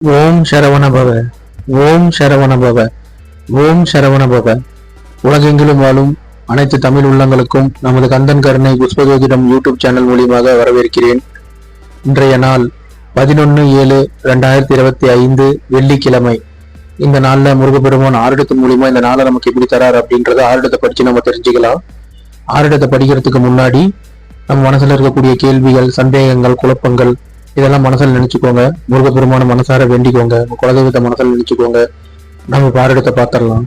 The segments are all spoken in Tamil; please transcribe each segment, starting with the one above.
ஓம் சரவண பவ ஓம் சரவண பவ ஓம் சரவண பவ உலகெங்கிலும் வாழும் அனைத்து தமிழ் உள்ளங்களுக்கும் நமது கந்தன் கருணை புஷ்பஜோதிடம் யூடியூப் சேனல் மூலியமாக வரவேற்கிறேன். இன்றைய நாள் பதினொன்று ஏழு ரெண்டாயிரத்தி இருபத்தி ஐந்து வெள்ளிக்கிழமை. இந்த நாளில் முருகப்பெருமான் ஆருடத்தின் மூலியமா இந்த நாளை நமக்கு எப்படி தரார் அப்படின்றத ஆருடத்தை படித்து நம்ம தெரிஞ்சுக்கலாம். ஆருடத்தை படிக்கிறதுக்கு முன்னாடி நம்ம மனசில் இருக்கக்கூடிய கேள்விகள் சந்தேகங்கள் குழப்பங்கள் இதெல்லாம் மனசில் நினைச்சுக்கோங்க. முருகப்பெருமான மனசார வேண்டிக்கோங்க. உங்க குலதெய்வத்தை மனசில் நினைச்சுக்கோங்க. நம்ம பாரடத்தை பார்த்துடலாம்.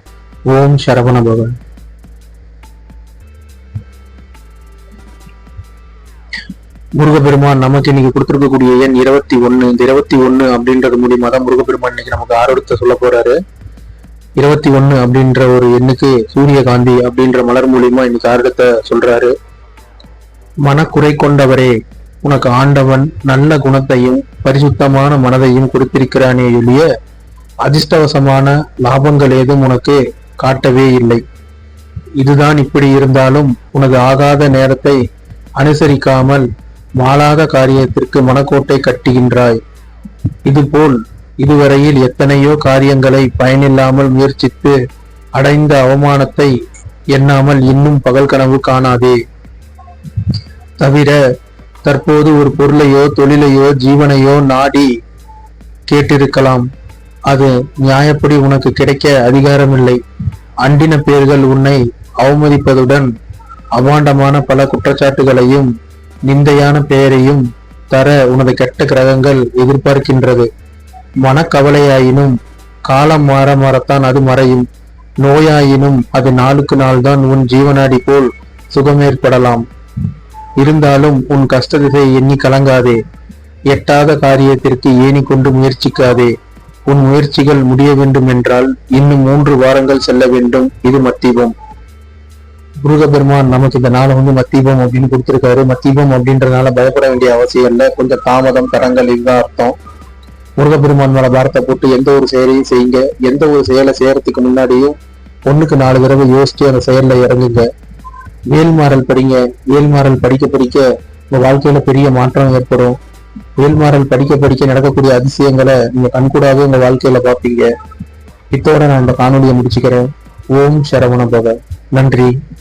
ஓம் சரவண பவன் முருகப்பெருமான் நமக்கு இன்னைக்கு கொடுத்துருக்கக்கூடிய எண் இருபத்தி ஒண்ணு. இந்த இருபத்தி ஒண்ணு அப்படின்றது மூலியமா தான் முருகப்பெருமான் இன்னைக்கு நமக்கு ஆரோக்கியத்தை சொல்ல போறாரு. இருபத்தி ஒண்ணு அப்படின்ற ஒரு எண்ணுக்கு சூரியகாந்தி அப்படின்ற மலர் மூலியமா இன்னைக்கு ஆரோக்கியத்தை சொல்றாரு. மனக்குறை கொண்டவரே உனக்கு ஆண்டவன் நல்ல குணத்தையும் பரிசுத்தமான மனதையும் கொடுத்திருக்கிறானே எளிய அதிர்ஷ்டவசமான லாபங்கள் ஏதும் உனக்கு காட்டவே இல்லை. இதுதான் இப்படி இருந்தாலும் உனது ஆகாத நேரத்தை அனுசரிக்காமல் மாளாத காரியத்திற்கு மனக்கோட்டை கட்டுகின்றாய். இதுபோல் இதுவரையில் எத்தனையோ காரியங்களை பயனில்லாமல் முயற்சித்து அடைந்த அவமானத்தை எண்ணாமல் இன்னும் பகல் கனவு காணாதே. தவிர தற்போது ஒரு பொருளையோ தொழிலையோ ஜீவனையோ நாடி கேட்டிருக்கலாம். அது நியாயப்படி உனக்கு கிடைக்க அதிகாரமில்லை. அண்டின பேர்கள் உன்னை அவமதிப்பதுடன் அவாண்டமான பல குற்றச்சாட்டுகளையும் நிந்தையான பெயரையும் தர உனது கெட்ட கிரகங்கள் எதிர்பார்க்கின்றது. மனக்கவலையாயினும் காலம் மாற மாறத்தான் அது மறையும். நோயாயினும் அது நாளுக்கு நாள் தான் உன் ஜீவனாடி போல் சுகமேற்படலாம். இருந்தாலும் உன் கஷ்ட எண்ணி கலங்காதே. எட்டாத காரியத்திற்கு ஏணி கொண்டு முயற்சிக்காதே. உன் முயற்சிகள் முடிய வேண்டும் என்றால் இன்னும் மூன்று வாரங்கள் செல்ல வேண்டும். இது மத்தீபம் முருகபெருமான் நமக்கு இந்த நாளை வந்து மத்தீபம் அப்படின்னு கொடுத்துருக்காரு. மத்தீபம் அப்படின்றதுனால பயப்பட வேண்டிய அவசியம் இல்லை. கொஞ்சம் தாமதம் தரங்கள் இதுதான் அர்த்தம். முருகப்பெருமான் மேல பாரத்தை போட்டு எந்த ஒரு செயலையும் செய்யுங்க. எந்த ஒரு செயலை செய்யறதுக்கு முன்னாடியும் ஒண்ணுக்கு நாலு தடவை யோசிச்சு அந்த செயல்ல இறங்குங்க. வேல்மாறல் படிங்க வேல்மாறல் படிக்க படிக்க உங்க வாழ்க்கையில பெரிய மாற்றம் ஏற்படும். வேல்மாறல் படிக்க படிக்க நடக்கக்கூடிய அதிசயங்களை நீங்க கண்கூடாவே உங்க வாழ்க்கையில பார்ப்பீங்க. இத்தோட நான் இந்த காணொலியை முடிச்சுக்கிறேன். ஓம் சரவண பவ. நன்றி.